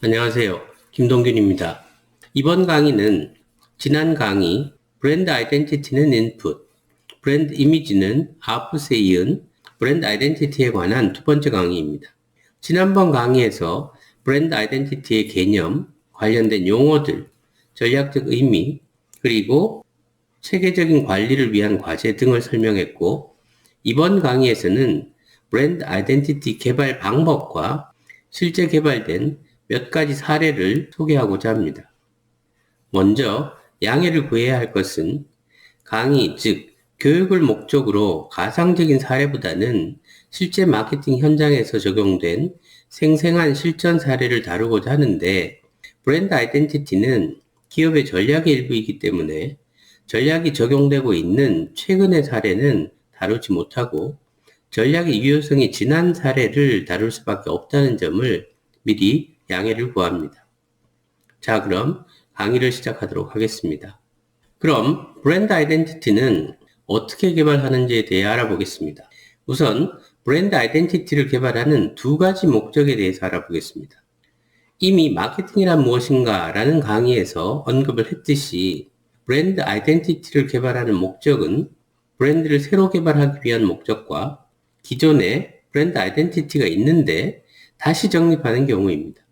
안녕하세요. 김동균입니다. 이번 강의는 지난 강의 브랜드 아이덴티티는 인풋, 브랜드 이미지는 아웃풋에 이은 브랜드 아이덴티티에 관한 두 번째 강의입니다. 지난번 강의에서 브랜드 아이덴티티의 개념, 관련된 용어들, 전략적 의미, 그리고 체계적인 관리를 위한 과제 등을 설명했고, 이번 강의에서는 브랜드 아이덴티티 개발 방법과 실제 개발된 몇 가지 사례를 소개하고자 합니다. 먼저 양해를 구해야 할 것은 강의, 즉 교육을 목적으로 가상적인 사례보다는 실제 마케팅 현장에서 적용된 생생한 실전 사례를 다루고자 하는데 브랜드 아이덴티티는 기업의 전략의 일부이기 때문에 전략이 적용되고 있는 최근의 사례는 다루지 못하고 전략의 유효성이 지난 사례를 다룰 수밖에 없다는 점을 미리 양해를 구합니다. 자, 그럼 강의를 시작하도록 하겠습니다. 그럼 브랜드 아이덴티티는 어떻게 개발하는지에 대해 알아보겠습니다. 우선 브랜드 아이덴티티를 개발하는 두 가지 목적에 대해서 알아보겠습니다. 이미 마케팅이란 무엇인가 라는 강의에서 언급을 했듯이 브랜드 아이덴티티를 개발하는 목적은 브랜드를 새로 개발하기 위한 목적과 기존에 브랜드 아이덴티티가 있는데 다시 정립하는 경우입니다.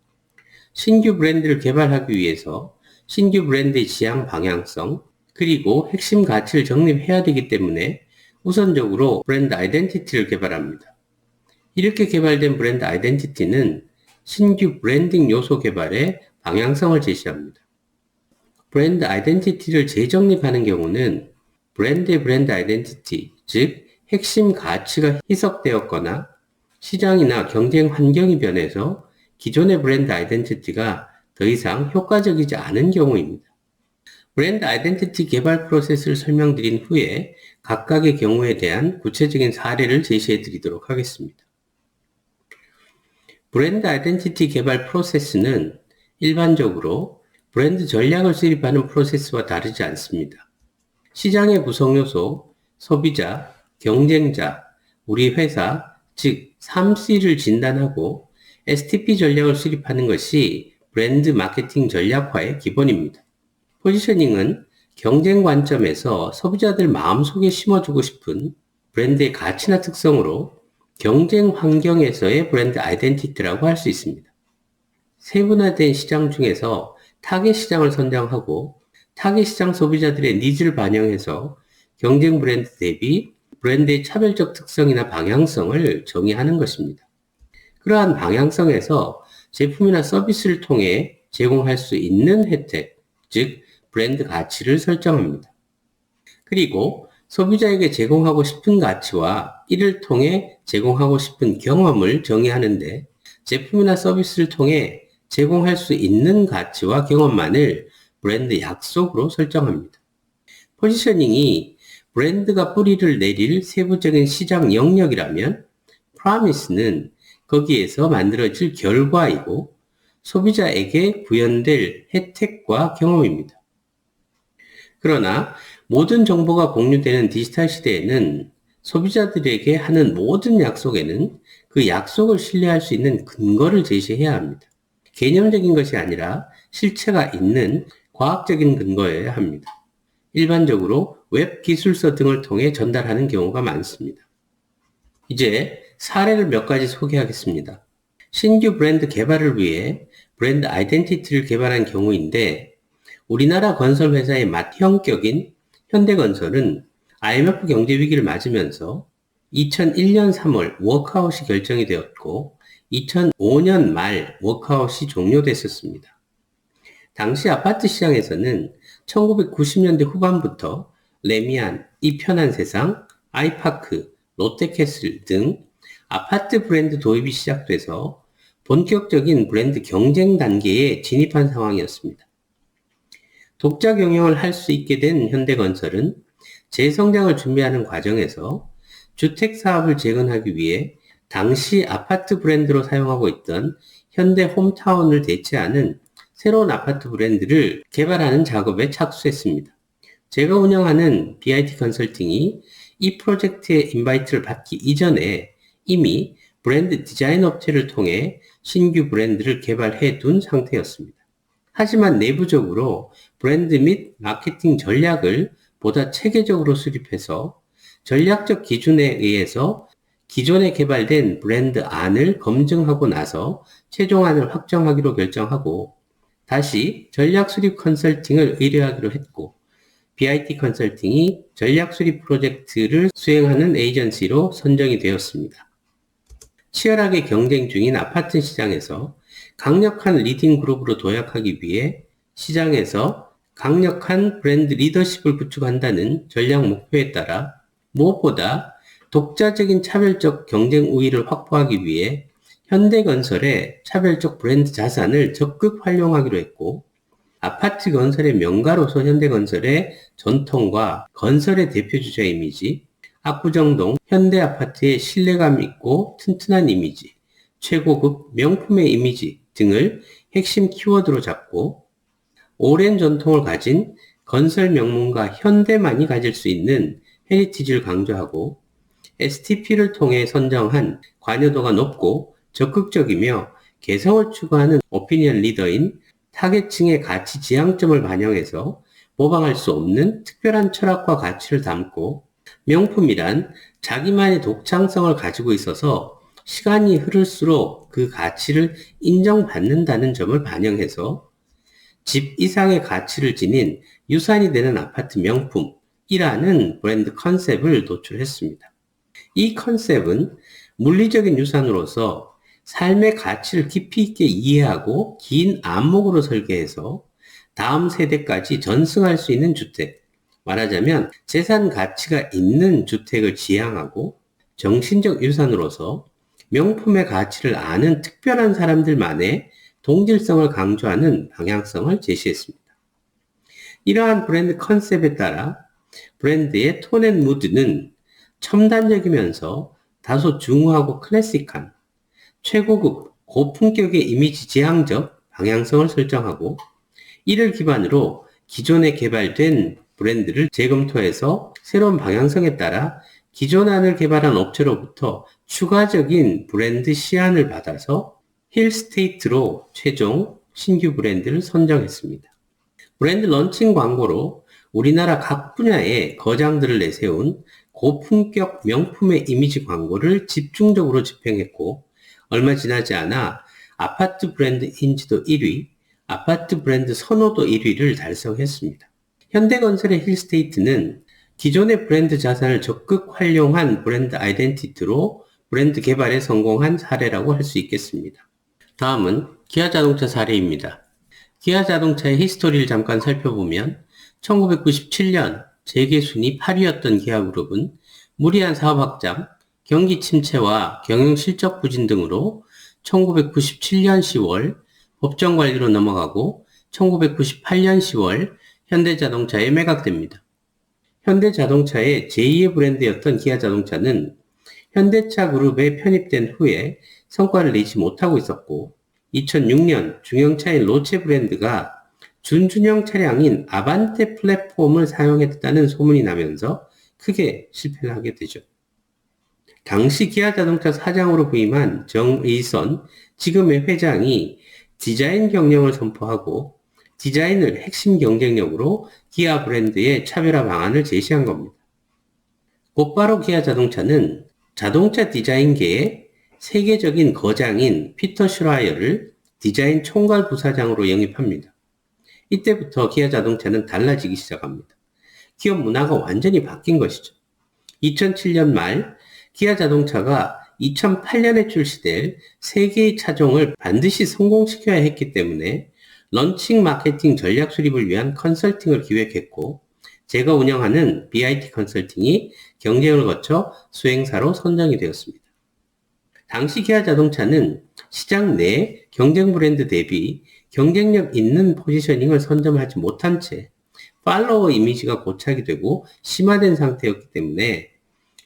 신규 브랜드를 개발하기 위해서 신규 브랜드의 지향 방향성, 그리고 핵심 가치를 정립해야 되기 때문에 우선적으로 브랜드 아이덴티티를 개발합니다. 이렇게 개발된 브랜드 아이덴티티는 신규 브랜딩 요소 개발의 방향성을 제시합니다. 브랜드 아이덴티티를 재정립하는 경우는 브랜드의 브랜드 아이덴티티, 즉 핵심 가치가 희석되었거나 시장이나 경쟁 환경이 변해서 기존의 브랜드 아이덴티티가 더 이상 효과적이지 않은 경우입니다. 브랜드 아이덴티티 개발 프로세스를 설명드린 후에 각각의 경우에 대한 구체적인 사례를 제시해 드리도록 하겠습니다. 브랜드 아이덴티티 개발 프로세스는 일반적으로 브랜드 전략을 수립하는 프로세스와 다르지 않습니다. 시장의 구성 요소, 소비자, 경쟁자, 우리 회사, 즉 3C를 진단하고 STP 전략을 수립하는 것이 브랜드 마케팅 전략화의 기본입니다. 포지셔닝은 경쟁 관점에서 소비자들 마음속에 심어주고 싶은 브랜드의 가치나 특성으로 경쟁 환경에서의 브랜드 아이덴티티라고 할 수 있습니다. 세분화된 시장 중에서 타겟 시장을 선정하고 타겟 시장 소비자들의 니즈를 반영해서 경쟁 브랜드 대비 브랜드의 차별적 특성이나 방향성을 정의하는 것입니다. 그러한 방향성에서 제품이나 서비스를 통해 제공할 수 있는 혜택, 즉 브랜드 가치를 설정합니다. 그리고 소비자에게 제공하고 싶은 가치와 이를 통해 제공하고 싶은 경험을 정의하는데 제품이나 서비스를 통해 제공할 수 있는 가치와 경험만을 브랜드 약속으로 설정합니다. 포지셔닝이 브랜드가 뿌리를 내릴 세부적인 시장 영역이라면 프라미스는 거기에서 만들어질 결과이고 소비자에게 구현될 혜택과 경험입니다. 그러나 모든 정보가 공유되는 디지털 시대에는 소비자들에게 하는 모든 약속에는 그 약속을 신뢰할 수 있는 근거를 제시해야 합니다. 개념적인 것이 아니라 실체가 있는 과학적인 근거여야 합니다. 일반적으로 웹 기술서 등을 통해 전달하는 경우가 많습니다. 이제 사례를 몇 가지 소개하겠습니다. 신규 브랜드 개발을 위해 브랜드 아이덴티티를 개발한 경우인데 우리나라 건설 회사의 맏형격인 현대건설은 IMF 경제 위기를 맞으면서 2001년 3월 워크아웃이 결정이 되었고 2005년 말 워크아웃이 종료됐었습니다. 당시 아파트 시장에서는 1990년대 후반부터 레미안, 이 편한 세상, 아이파크, 롯데캐슬 등 아파트 브랜드 도입이 시작돼서 본격적인 브랜드 경쟁 단계에 진입한 상황이었습니다. 독자 경영을 할 수 있게 된 현대건설은 재성장을 준비하는 과정에서 주택 사업을 재건하기 위해 당시 아파트 브랜드로 사용하고 있던 현대 홈타운을 대체하는 새로운 아파트 브랜드를 개발하는 작업에 착수했습니다. 제가 운영하는 BIT 컨설팅이 이 프로젝트의 인바이트를 받기 이전에 이미 브랜드 디자인 업체를 통해 신규 브랜드를 개발해 둔 상태였습니다. 하지만 내부적으로 브랜드 및 마케팅 전략을 보다 체계적으로 수립해서 전략적 기준에 의해서 기존에 개발된 브랜드 안을 검증하고 나서 최종안을 확정하기로 결정하고 다시 전략 수립 컨설팅을 의뢰하기로 했고 BIT 컨설팅이 전략 수립 프로젝트를 수행하는 에이전시로 선정이 되었습니다. 치열하게 경쟁 중인 아파트 시장에서 강력한 리딩 그룹으로 도약하기 위해 시장에서 강력한 브랜드 리더십을 구축한다는 전략 목표에 따라 무엇보다 독자적인 차별적 경쟁 우위를 확보하기 위해 현대건설의 차별적 브랜드 자산을 적극 활용하기로 했고 아파트 건설의 명가로서 현대건설의 전통과 건설의 대표 주자 이미지, 압구정동 현대 아파트의 신뢰감 있고 튼튼한 이미지, 최고급 명품의 이미지 등을 핵심 키워드로 잡고 오랜 전통을 가진 건설 명문가 현대만이 가질 수 있는 헤리티지를 강조하고 STP를 통해 선정한 관여도가 높고 적극적이며 개성을 추구하는 오피니언 리더인 타겟층의 가치 지향점을 반영해서 모방할 수 없는 특별한 철학과 가치를 담고 명품이란 자기만의 독창성을 가지고 있어서 시간이 흐를수록 그 가치를 인정받는다는 점을 반영해서 집 이상의 가치를 지닌 유산이 되는 아파트 명품이라는 브랜드 컨셉을 도출했습니다. 이 컨셉은 물리적인 유산으로서 삶의 가치를 깊이 있게 이해하고 긴 안목으로 설계해서 다음 세대까지 전승할 수 있는 주택, 말하자면 재산 가치가 있는 주택을 지향하고 정신적 유산으로서 명품의 가치를 아는 특별한 사람들만의 동질성을 강조하는 방향성을 제시했습니다. 이러한 브랜드 컨셉에 따라 브랜드의 톤 앤 무드는 첨단적이면서 다소 중후하고 클래식한 최고급 고품격의 이미지 지향적 방향성을 설정하고 이를 기반으로 기존에 개발된 브랜드를 재검토해서 새로운 방향성에 따라 기존 안을 개발한 업체로부터 추가적인 브랜드 시안을 받아서 힐스테이트로 최종 신규 브랜드를 선정했습니다. 브랜드 런칭 광고로 우리나라 각 분야의 거장들을 내세운 고품격 명품의 이미지 광고를 집중적으로 집행했고 얼마 지나지 않아 아파트 브랜드 인지도 1위, 아파트 브랜드 선호도 1위를 달성했습니다. 현대건설의 힐스테이트는 기존의 브랜드 자산을 적극 활용한 브랜드 아이덴티티로 브랜드 개발에 성공한 사례라고 할 수 있겠습니다. 다음은 기아 자동차 사례입니다. 기아 자동차의 히스토리를 잠깐 살펴보면 1997년 재계 순위 8위였던 기아 그룹은 무리한 사업 확장, 경기 침체와 경영 실적 부진 등으로 1997년 10월 법정 관리로 넘어가고 1998년 10월 현대자동차에 매각됩니다. 현대자동차의 제2의 브랜드였던 기아자동차는 현대차 그룹에 편입된 후에 성과를 내지 못하고 있었고 2006년 중형차인 로체 브랜드가 준준형 차량인 아반떼 플랫폼을 사용했다는 소문이 나면서 크게 실패를 하게 되죠. 당시 기아자동차 사장으로 부임한 정의선 지금의 회장이 디자인 경영을 선포하고 디자인을 핵심 경쟁력으로 기아 브랜드의 차별화 방안을 제시한 겁니다. 곧바로 기아 자동차는 자동차 디자인계의 세계적인 거장인 피터 슈라이어를 디자인 총괄 부사장으로 영입합니다. 이때부터 기아 자동차는 달라지기 시작합니다. 기업 문화가 완전히 바뀐 것이죠. 2007년 말 기아 자동차가 2008년에 출시될 세계의 차종을 반드시 성공시켜야 했기 때문에 런칭 마케팅 전략 수립을 위한 컨설팅을 기획했고 제가 운영하는 BIT 컨설팅이 경쟁을 거쳐 수행사로 선정이 되었습니다. 당시 기아 자동차는 시장 내 경쟁 브랜드 대비 경쟁력 있는 포지셔닝을 선점하지 못한 채 팔로워 이미지가 고착이 되고 심화된 상태였기 때문에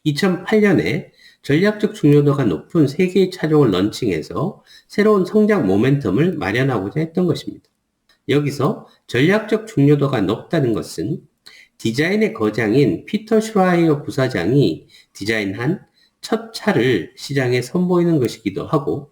2008년에 전략적 중요도가 높은 세 개의 차종을 런칭해서 새로운 성장 모멘텀을 마련하고자 했던 것입니다. 여기서 전략적 중요도가 높다는 것은 디자인의 거장인 피터 슈라이어 부사장이 디자인한 첫 차를 시장에 선보이는 것이기도 하고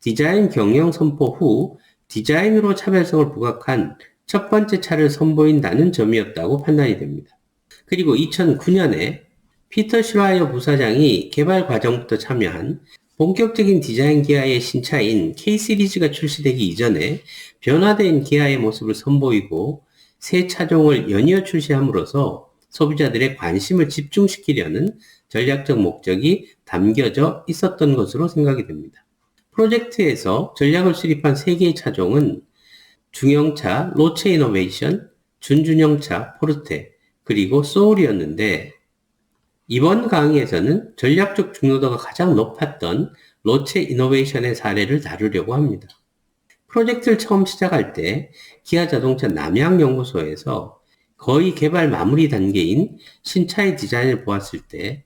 디자인 경영 선포 후 디자인으로 차별성을 부각한 첫 번째 차를 선보인다는 점이었다고 판단이 됩니다. 그리고 2009년에 피터 슈라이어 부사장이 개발 과정부터 참여한 본격적인 디자인 기아의 신차인 K 시리즈가 출시되기 이전에 변화된 기아의 모습을 선보이고 새 차종을 연이어 출시함으로써 소비자들의 관심을 집중시키려는 전략적 목적이 담겨져 있었던 것으로 생각이 됩니다. 프로젝트에서 전략을 수립한 세 개의 차종은 중형차 로체 이노베이션, 준준형차 포르테, 그리고 소울이었는데 이번 강의에서는 전략적 중요도가 가장 높았던 로체 이노베이션의 사례를 다루려고 합니다. 프로젝트를 처음 시작할 때 기아 자동차 남양연구소에서 거의 개발 마무리 단계인 신차의 디자인을 보았을 때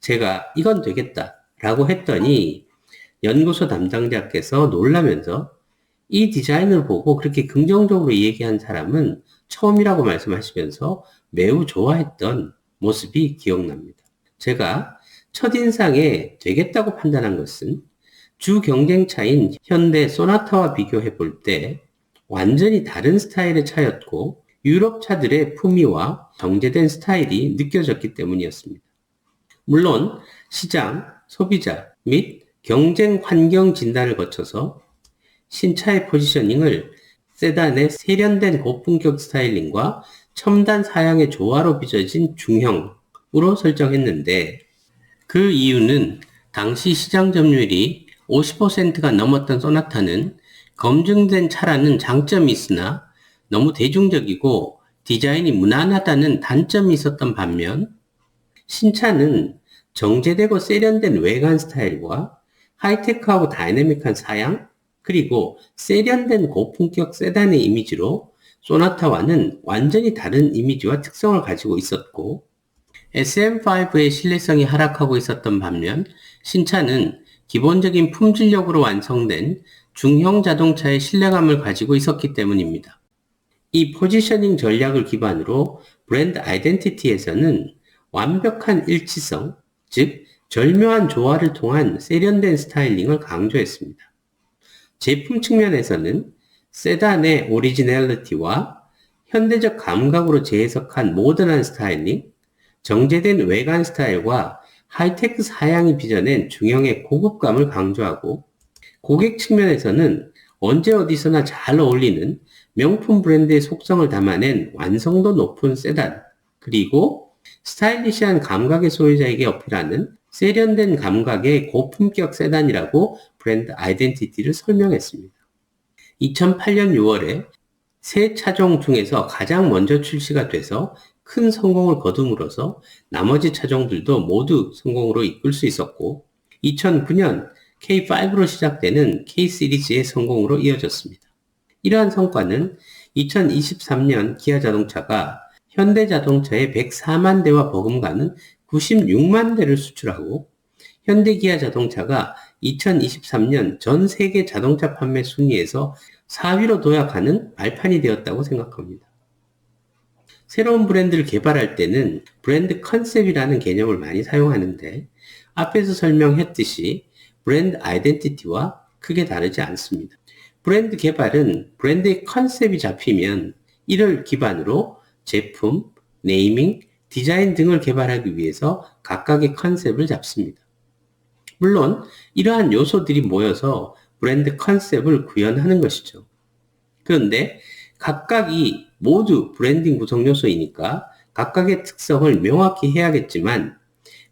제가 이건 되겠다 라고 했더니 연구소 담당자께서 놀라면서 이 디자인을 보고 그렇게 긍정적으로 얘기한 사람은 처음이라고 말씀하시면서 매우 좋아했던 모습이 기억납니다. 제가 첫인상에 되겠다고 판단한 것은 주 경쟁차인 현대 소나타와 비교해 볼 때 완전히 다른 스타일의 차였고 유럽 차들의 품위와 정제된 스타일이 느껴졌기 때문이었습니다. 물론 시장, 소비자 및 경쟁 환경 진단을 거쳐서 신차의 포지셔닝을 세단의 세련된 고품격 스타일링과 첨단 사양의 조화로 빚어진 중형으로 설정했는데 그 이유는 당시 시장 점유율이 50%가 넘었던 소나타는 검증된 차라는 장점이 있으나 너무 대중적이고 디자인이 무난하다는 단점이 있었던 반면 신차는 정제되고 세련된 외관 스타일과 하이테크하고 다이내믹한 사양 그리고 세련된 고품격 세단의 이미지로 소나타와는 완전히 다른 이미지와 특성을 가지고 있었고 SM5의 신뢰성이 하락하고 있었던 반면 신차는 기본적인 품질력으로 완성된 중형 자동차의 신뢰감을 가지고 있었기 때문입니다. 이 포지셔닝 전략을 기반으로 브랜드 아이덴티티에서는 완벽한 일치성, 즉 절묘한 조화를 통한 세련된 스타일링을 강조했습니다. 제품 측면에서는 세단의 오리지널리티와 현대적 감각으로 재해석한 모던한 스타일링, 정제된 외관 스타일과 하이테크 사양이 빚어낸 중형의 고급감을 강조하고 고객 측면에서는 언제 어디서나 잘 어울리는 명품 브랜드의 속성을 담아낸 완성도 높은 세단 그리고 스타일리시한 감각의 소유자에게 어필하는 세련된 감각의 고품격 세단이라고 브랜드 아이덴티티를 설명했습니다. 2008년 6월에 새 차종 중에서 가장 먼저 출시가 돼서 큰 성공을 거둠으로써 나머지 차종들도 모두 성공으로 이끌 수 있었고 2009년 K5로 시작되는 K 시리즈의 성공으로 이어졌습니다. 이러한 성과는 2023년 기아 자동차가 현대 자동차의 104만 대와 버금가는 96만 대를 수출하고 현대 기아 자동차가 2023년 전 세계 자동차 판매 순위에서 4위로 도약하는 발판이 되었다고 생각합니다. 새로운 브랜드를 개발할 때는 브랜드 컨셉이라는 개념을 많이 사용하는데 앞에서 설명했듯이 브랜드 아이덴티티와 크게 다르지 않습니다. 브랜드 개발은 브랜드의 컨셉이 잡히면 이를 기반으로 제품, 네이밍, 디자인 등을 개발하기 위해서 각각의 컨셉을 잡습니다. 물론 이러한 요소들이 모여서 브랜드 컨셉을 구현하는 것이죠. 그런데 각각 이 모두 브랜딩 구성 요소이니까 각각의 특성을 명확히 해야겠지만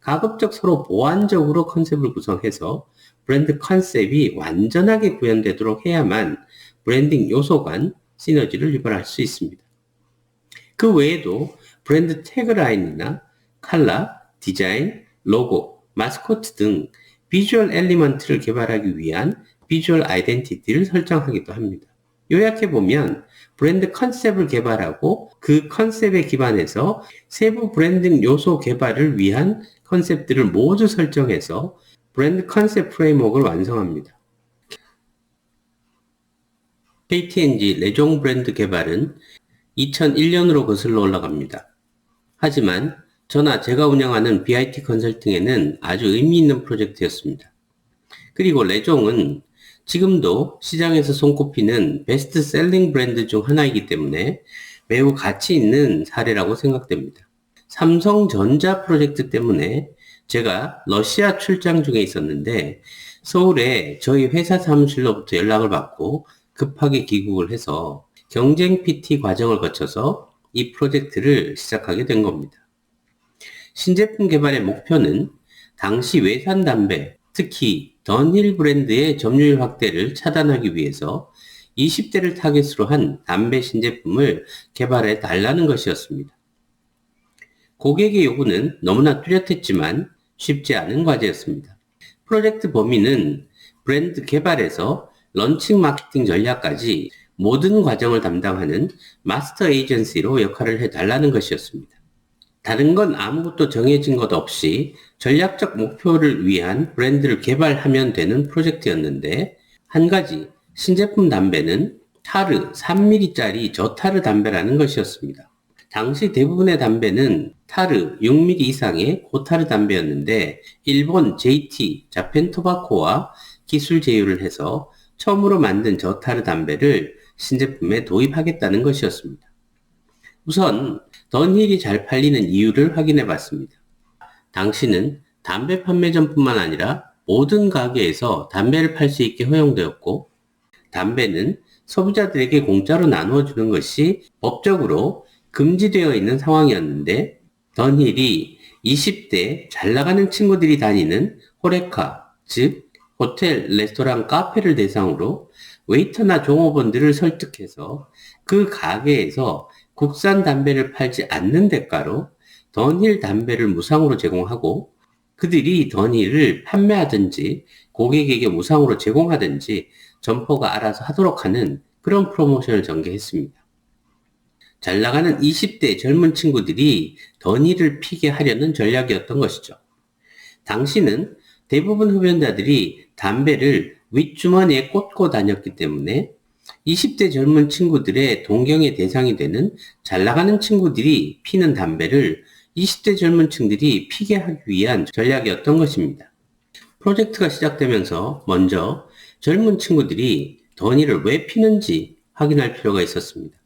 가급적 서로 보완적으로 컨셉을 구성해서 브랜드 컨셉이 완전하게 구현되도록 해야만 브랜딩 요소 간 시너지를 유발할 수 있습니다. 그 외에도 브랜드 태그라인이나 컬러, 디자인, 로고, 마스코트 등 비주얼 엘리먼트를 개발하기 위한 비주얼 아이덴티티를 설정하기도 합니다. 요약해보면 브랜드 컨셉을 개발하고 그 컨셉에 기반해서 세부 브랜딩 요소 개발을 위한 컨셉들을 모두 설정해서 브랜드 컨셉 프레임워크를 완성합니다. KTNG 레종 브랜드 개발은 2001년으로 거슬러 올라갑니다. 하지만 저나 제가 운영하는 BIT 컨설팅에는 아주 의미 있는 프로젝트였습니다. 그리고 레종은 지금도 시장에서 손꼽히는 베스트 셀링 브랜드 중 하나이기 때문에 매우 가치 있는 사례라고 생각됩니다. 삼성전자 프로젝트 때문에 제가 러시아 출장 중에 있었는데 서울에 저희 회사 사무실로부터 연락을 받고 급하게 귀국을 해서 경쟁 PT 과정을 거쳐서 이 프로젝트를 시작하게 된 겁니다. 신제품 개발의 목표는 당시 외산 담배, 특히 던힐 브랜드의 점유율 확대를 차단하기 위해서 20대를 타겟으로 한 담배 신제품을 개발해 달라는 것이었습니다. 고객의 요구는 너무나 뚜렷했지만 쉽지 않은 과제였습니다. 프로젝트 범위는 브랜드 개발에서 런칭 마케팅 전략까지 모든 과정을 담당하는 마스터 에이전시로 역할을 해달라는 것이었습니다. 다른 건 아무것도 정해진 것 없이 전략적 목표를 위한 브랜드를 개발하면 되는 프로젝트였는데 한 가지 신제품 담배는 타르 3mm짜리 저타르 담배라는 것이었습니다. 당시 대부분의 담배는 타르 6mm 이상의 고타르 담배였는데 일본 JT 자펜 토바코와 기술 제휴를 해서 처음으로 만든 저타르 담배를 신제품에 도입하겠다는 것이었습니다. 우선 던힐이 잘 팔리는 이유를 확인해 봤습니다. 당시는 담배 판매점뿐만 아니라 모든 가게에서 담배를 팔 수 있게 허용되었고 담배는 소비자들에게 공짜로 나누어 주는 것이 법적으로 금지되어 있는 상황이었는데 던힐이 20대 잘 나가는 친구들이 다니는 호레카, 즉 호텔, 레스토랑, 카페를 대상으로 웨이터나 종업원들을 설득해서 그 가게에서 국산 담배를 팔지 않는 대가로 던힐 담배를 무상으로 제공하고 그들이 던힐을 판매하든지 고객에게 무상으로 제공하든지 점포가 알아서 하도록 하는 그런 프로모션을 전개했습니다. 잘 나가는 20대 젊은 친구들이 던힐을 피게 하려는 전략이었던 것이죠. 당시는 대부분 흡연자들이 담배를 윗주머니에 꽂고 다녔기 때문에 20대 젊은 친구들의 동경의 대상이 되는 잘 나가는 친구들이 피는 담배를 20대 젊은 층들이 피게 하기 위한 전략이었던 것입니다. 프로젝트가 시작되면서 먼저 젊은 친구들이 더니를 왜 피는지 확인할 필요가 있었습니다.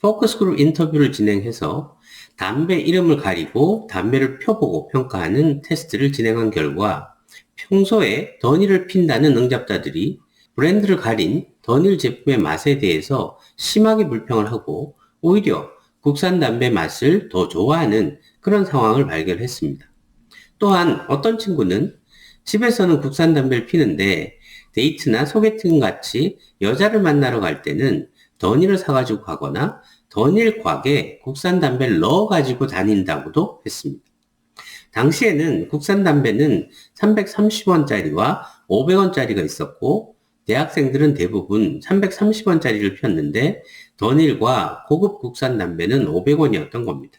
포커스 그룹 인터뷰를 진행해서 담배 이름을 가리고 담배를 펴보고 평가하는 테스트를 진행한 결과 평소에 더니를 핀다는 응답자들이 브랜드를 가린 더닐 제품의 맛에 대해서 심하게 불평을 하고 오히려 국산 담배 맛을 더 좋아하는 그런 상황을 발견했습니다. 또한 어떤 친구는 집에서는 국산 담배를 피는데 데이트나 소개팅 같이 여자를 만나러 갈 때는 더닐을 사가지고 가거나 더닐 곽에 국산 담배를 넣어가지고 다닌다고도 했습니다. 당시에는 국산 담배는 330원짜리와 500원짜리가 있었고 대학생들은 대부분 330원짜리를 폈는데 던일과 고급 국산 담배는 500원이었던 겁니다.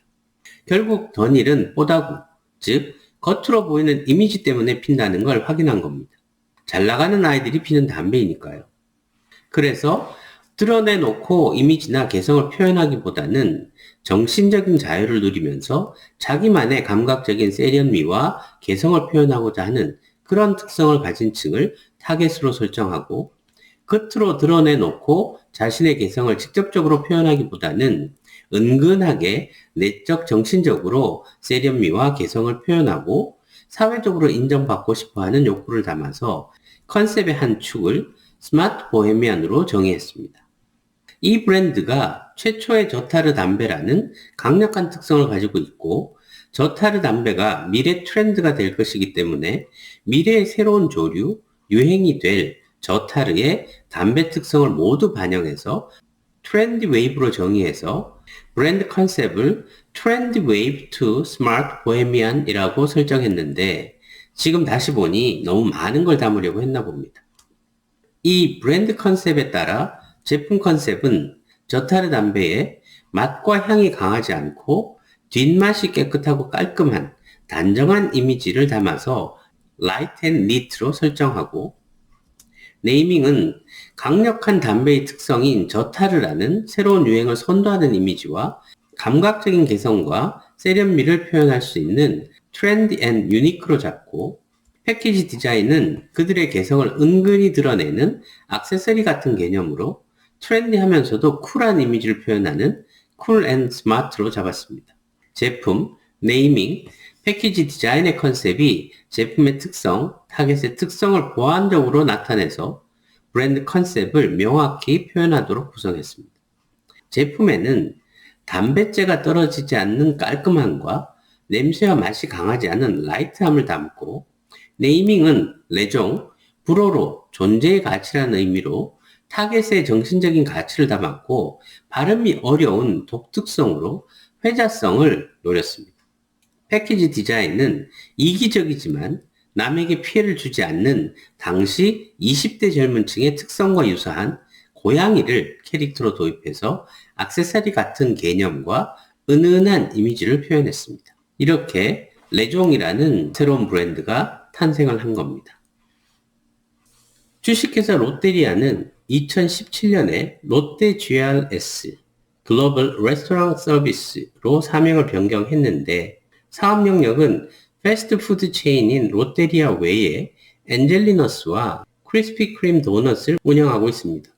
결국 던일은 뽀다구, 즉 겉으로 보이는 이미지 때문에 핀다는 걸 확인한 겁니다. 잘 나가는 아이들이 피는 담배이니까요. 그래서 드러내놓고 이미지나 개성을 표현하기보다는 정신적인 자유를 누리면서 자기만의 감각적인 세련미와 개성을 표현하고자 하는 그런 특성을 가진 층을 타겟으로 설정하고 겉으로 드러내놓고 자신의 개성을 직접적으로 표현하기보다는 은근하게 내적 정신적으로 세련미와 개성을 표현하고 사회적으로 인정받고 싶어 하는 욕구를 담아서 컨셉의 한 축을 스마트 보헤미안으로 정의했습니다. 이 브랜드가 최초의 저타르 담배라는 강력한 특성을 가지고 있고 저타르 담배가 미래 트렌드가 될 것이기 때문에 미래의 새로운 조류, 유행이 될 저타르의 담배 특성을 모두 반영해서 트렌드 웨이브로 정의해서 브랜드 컨셉을 트렌드 웨이브 투 스마트 보헤미안이라고 설정했는데 지금 다시 보니 너무 많은 걸 담으려고 했나 봅니다. 이 브랜드 컨셉에 따라 제품 컨셉은 저타르 담배의 맛과 향이 강하지 않고 뒷맛이 깨끗하고 깔끔한 단정한 이미지를 담아서 라이트 앤 니트로 설정하고 네이밍은 강력한 담배의 특성인 저타르라는 새로운 유행을 선도하는 이미지와 감각적인 개성과 세련미를 표현할 수 있는 트렌드 앤 유니크로 잡고 패키지 디자인은 그들의 개성을 은근히 드러내는 액세서리 같은 개념으로 트렌디하면서도 쿨한 이미지를 표현하는 쿨 앤 스마트로 잡았습니다. 제품, 네이밍, 패키지 디자인의 컨셉이 제품의 특성, 타겟의 특성을 보완적으로 나타내서 브랜드 컨셉을 명확히 표현하도록 구성했습니다. 제품에는 담뱃재가 떨어지지 않는 깔끔함과 냄새와 맛이 강하지 않은 라이트함을 담고 네이밍은 레종, 불어로 존재의 가치라는 의미로 타겟의 정신적인 가치를 담았고 발음이 어려운 독특성으로 회자성을 노렸습니다. 패키지 디자인은 이기적이지만 남에게 피해를 주지 않는 당시 20대 젊은 층의 특성과 유사한 고양이를 캐릭터로 도입해서 악세사리 같은 개념과 은은한 이미지를 표현했습니다. 이렇게 레종이라는 새로운 브랜드가 탄생을 한 겁니다. 주식회사 롯데리아는 2017년에 롯데 GRS 글로벌 레스토랑 서비스로 사명을 변경했는데 사업 영역은 패스트푸드 체인인 롯데리아 외에 엔젤리너스와 크리스피 크림 도넛을 운영하고 있습니다.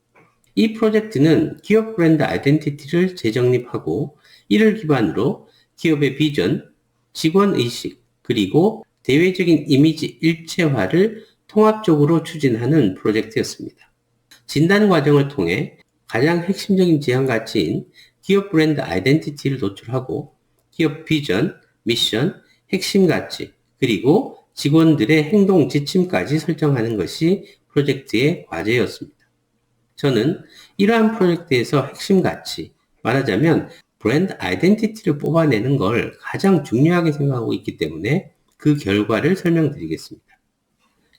이 프로젝트는 기업 브랜드 아이덴티티를 재정립하고 이를 기반으로 기업의 비전, 직원 의식, 그리고 대외적인 이미지 일체화를 통합적으로 추진하는 프로젝트였습니다. 진단 과정을 통해 가장 핵심적인 지향 가치인 기업 브랜드 아이덴티티를 도출하고 기업 비전, 미션, 핵심 가치, 그리고 직원들의 행동 지침까지 설정하는 것이 프로젝트의 과제였습니다. 저는 이러한 프로젝트에서 핵심 가치, 말하자면 브랜드 아이덴티티를 뽑아내는 걸 가장 중요하게 생각하고 있기 때문에 그 결과를 설명드리겠습니다.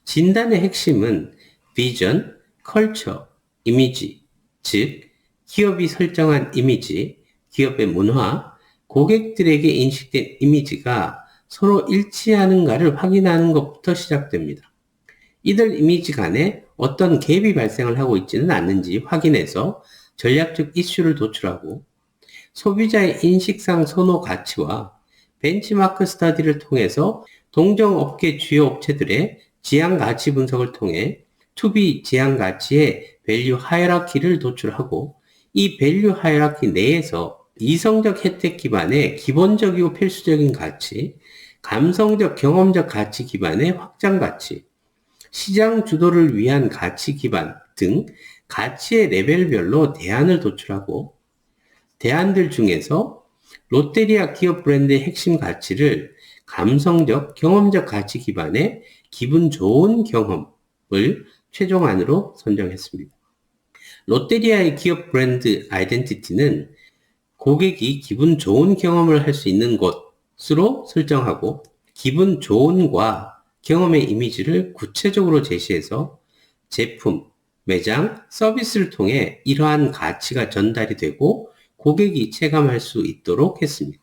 진단의 핵심은 비전, 컬처, 이미지, 즉 기업이 설정한 이미지, 기업의 문화, 고객들에게 인식된 이미지가 서로 일치하는가를 확인하는 것부터 시작됩니다. 이들 이미지 간에 어떤 갭이 발생을 하고 있지는 않는지 확인해서 전략적 이슈를 도출하고 소비자의 인식상 선호 가치와 벤치마크 스터디를 통해서 동정업계 주요 업체들의 지향 가치 분석을 통해 투비 지향 가치의 밸류 하이라키를 도출하고 이 밸류 하이라키 내에서 이성적 혜택 기반의 기본적이고 필수적인 가치, 감성적 경험적 가치 기반의 확장 가치, 시장 주도를 위한 가치 기반 등 가치의 레벨별로 대안을 도출하고 대안들 중에서 롯데리아 기업 브랜드의 핵심 가치를 감성적 경험적 가치 기반의 기분 좋은 경험을 최종안으로 선정했습니다. 롯데리아의 기업 브랜드 아이덴티티는 고객이 기분 좋은 경험을 할 수 있는 곳으로 설정하고 기분 좋은과 경험의 이미지를 구체적으로 제시해서 제품, 매장, 서비스를 통해 이러한 가치가 전달이 되고 고객이 체감할 수 있도록 했습니다.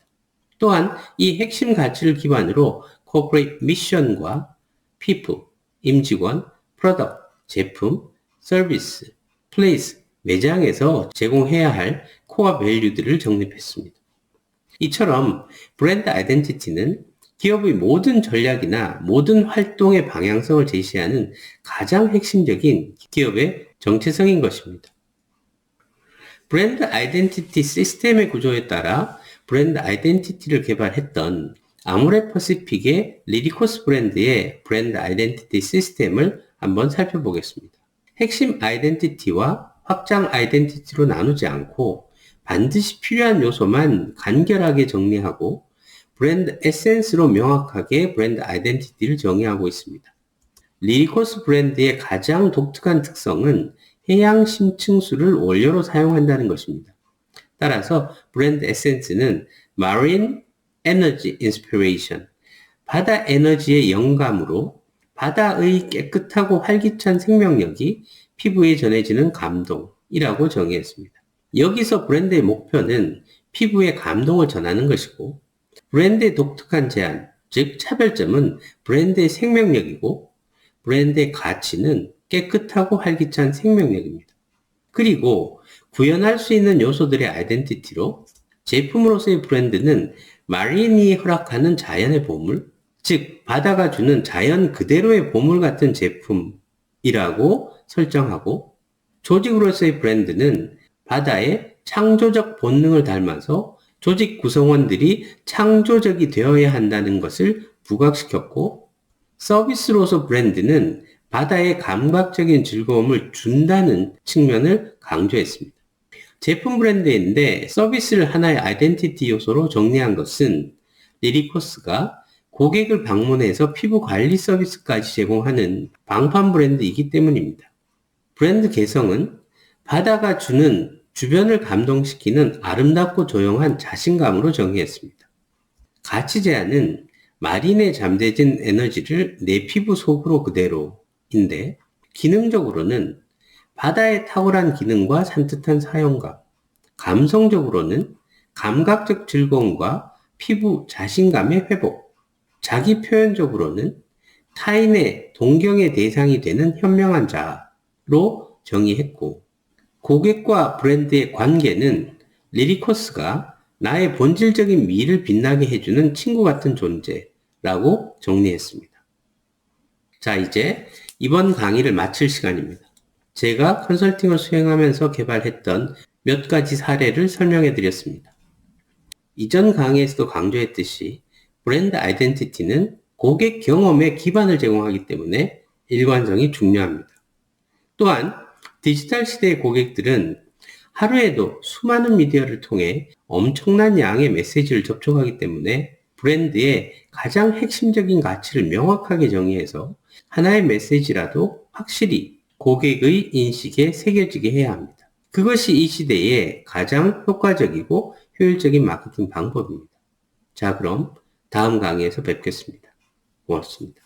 또한 이 핵심 가치를 기반으로 코퍼레이트 미션과 피프, 임직원, 프로덕트, 제품, 서비스, 플레이스, 매장에서 제공해야 할 코어 밸류들을 정립했습니다. 이처럼 브랜드 아이덴티티는 기업의 모든 전략이나 모든 활동의 방향성을 제시하는 가장 핵심적인 기업의 정체성인 것입니다. 브랜드 아이덴티티 시스템의 구조에 따라 브랜드 아이덴티티를 개발했던 아무레 퍼시픽의 리디코스 브랜드의 브랜드 아이덴티티 시스템을 한번 살펴보겠습니다. 핵심 아이덴티티와 확장 아이덴티티로 나누지 않고 반드시 필요한 요소만 간결하게 정리하고 브랜드 에센스로 명확하게 브랜드 아이덴티티를 정의하고 있습니다. 리코스 브랜드의 가장 독특한 특성은 해양 심층수를 원료로 사용한다는 것입니다. 따라서 브랜드 에센스는 Marine Energy 바다 에너지의 영감으로 바다의 깨끗하고 활기찬 생명력이 피부에 전해지는 감동이라고 정의했습니다. 여기서 브랜드의 목표는 피부에 감동을 전하는 것이고 브랜드의 독특한 제안, 즉 차별점은 브랜드의 생명력이고 브랜드의 가치는 깨끗하고 활기찬 생명력입니다. 그리고 구현할 수 있는 요소들의 아이덴티티로 제품으로서의 브랜드는 마린이 허락하는 자연의 보물, 즉 바다가 주는 자연 그대로의 보물 같은 제품이라고 설정하고 조직으로서의 브랜드는 바다의 창조적 본능을 닮아서 조직 구성원들이 창조적이 되어야 한다는 것을 부각시켰고 서비스로서 브랜드는 바다의 감각적인 즐거움을 준다는 측면을 강조했습니다. 제품 브랜드인데 서비스를 하나의 아이덴티티 요소로 정리한 것은 리리코스가 고객을 방문해서 피부 관리 서비스까지 제공하는 방판 브랜드이기 때문입니다. 브랜드 개성은 바다가 주는 주변을 감동시키는 아름답고 조용한 자신감으로 정의했습니다. 가치 제한은 마린에 잠재진 에너지를 내 피부 속으로 그대로인데 기능적으로는 바다의 탁월한 기능과 산뜻한 사용감, 감성적으로는 감각적 즐거움과 피부 자신감의 회복, 자기 표현적으로는 타인의 동경의 대상이 되는 현명한 자로 정의했고, 고객과 브랜드의 관계는 리리코스가 나의 본질적인 미를 빛나게 해주는 친구 같은 존재라고 정리했습니다. 자, 이제 이번 강의를 마칠 시간입니다. 제가 컨설팅을 수행하면서 개발했던 몇 가지 사례를 설명해 드렸습니다. 이전 강의에서도 강조했듯이 브랜드 아이덴티티는 고객 경험에 기반을 제공하기 때문에 일관성이 중요합니다. 또한 디지털 시대의 고객들은 하루에도 수많은 미디어를 통해 엄청난 양의 메시지를 접촉하기 때문에 브랜드의 가장 핵심적인 가치를 명확하게 정의해서 하나의 메시지라도 확실히 고객의 인식에 새겨지게 해야 합니다. 그것이 이 시대의 가장 효과적이고 효율적인 마케팅 방법입니다. 자, 그럼 다음 강의에서 뵙겠습니다. 고맙습니다.